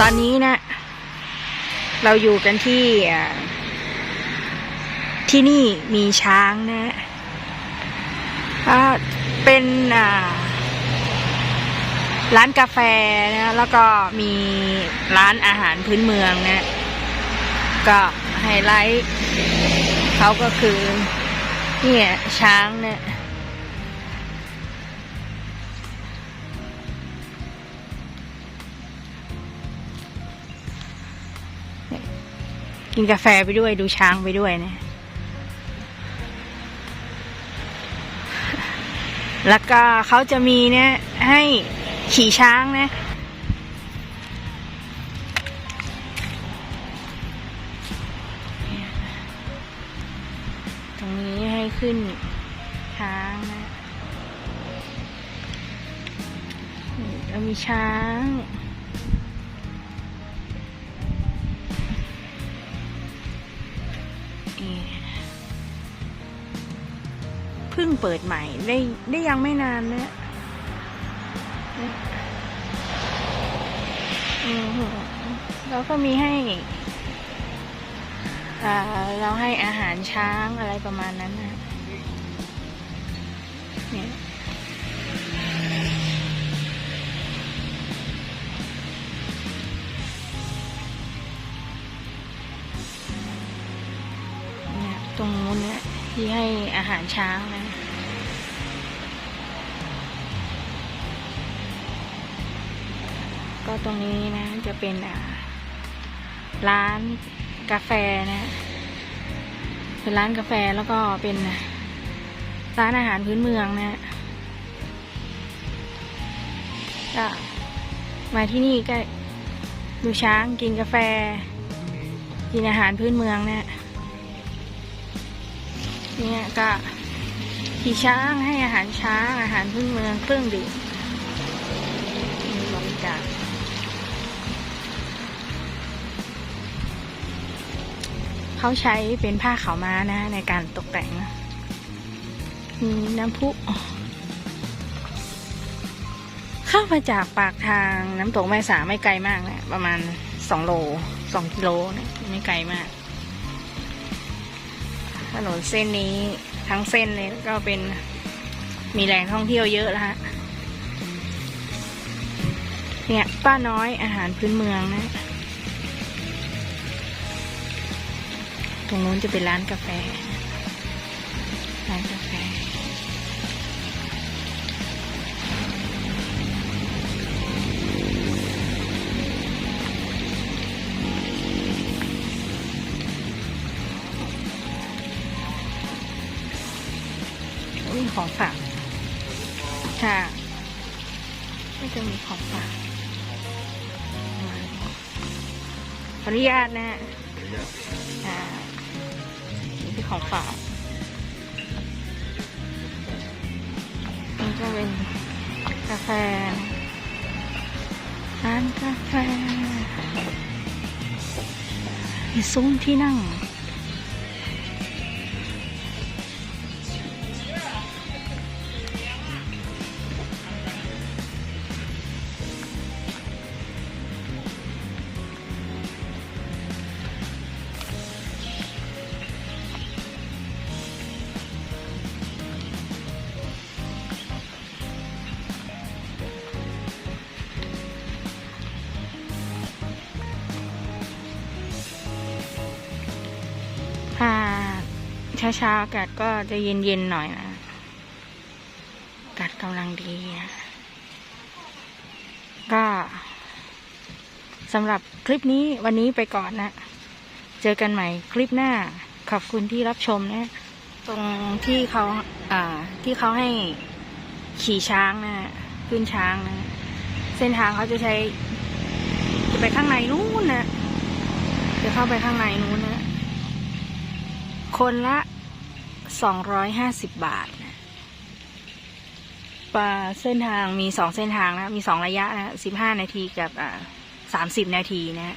ตอนนี้นะ เราอยู่กันที่ที่นี่มีช้างนะเป็นร้านกาแฟนะ แล้วก็มีร้านอาหารพื้นเมืองนะ ก็ไฮไลท์เขาก็คือ เนี่ยช้างเนี่ย กินกาแฟไปด้วยดูช้างไปด้วยนะแล้วก็เขาจะมีเนี่ยให้ขี่ช้างนะตรงนี้ให้ขึ้นช้างนะแล้วมีช้าง พิ่งเปิดใหม่ได้ได้ยังไม่นานเนะอืมแล้วก็มีให้เราให้อาหารช้างอะไรประมาณนั้นนะเนี่ยตรงนู้นเนี่ย ที่ให้อาหารช้างนะก็ตรงนี้นะจะเป็นร้านกาแฟนะเป็นร้านกาแฟแล้วก็เป็นร้านอาหารพื้นเมืองนะก็มาที่นี่ก็ดูช้างกินกาแฟ กินอาหารพื้นเมืองนะ เนี่ยก็ขี่ช้างให้อาหารช้างอาหารพื้นเมืองเครื่องดื่มมีบริการเขาใช้เป็นผ้าขาวม้านะในการตกแต่งนะมีน้ำพุเข้ามาจากปากทางน้ำตกแม่สาไม่ไกลมากนะประมาณสองโลสองกิโลนะไม่ไกลมาก นนเส้นนี้ทั้งเส้นเลยก็เป็นมีแหล่งท่องเที่ยวเยอะแล้วฮะ เนี่ย ป้าน้อยอาหารพื้นเมืองนะ ตรงนู้นจะเป็นร้านกาแฟ มีของฝากค่ะก็จะมีของฝากขออนุญาตนะฮะอ่านี่คือของฝากนี่ก็เป็นกาแฟร้านกาแฟมีซุ้มที่นั่ง ช้าๆอากาศก็จะเย็นๆหน่อยนะอากาศกำลังดีนะก็สำหรับคลิปนี้วันนี้ไปก่อนนะ เจอกันใหม่คลิปหน้า ขอบคุณที่รับชมนะ ตรงที่เขาอ่าที่เขาให้ขี่ช้างนะขึ้นช้างนะ เส้นทางเขาจะใช้จะไปข้างในนู้นนะจะเข้าไปข้างในนู้นนะ คนละ สองร้อยห้าสิบบาทนะป่าเส้นทางมีสองเส้นทางนะ มีสองระยะนะสิบห้านาทีกับอ่าสามสิบนาทีนะ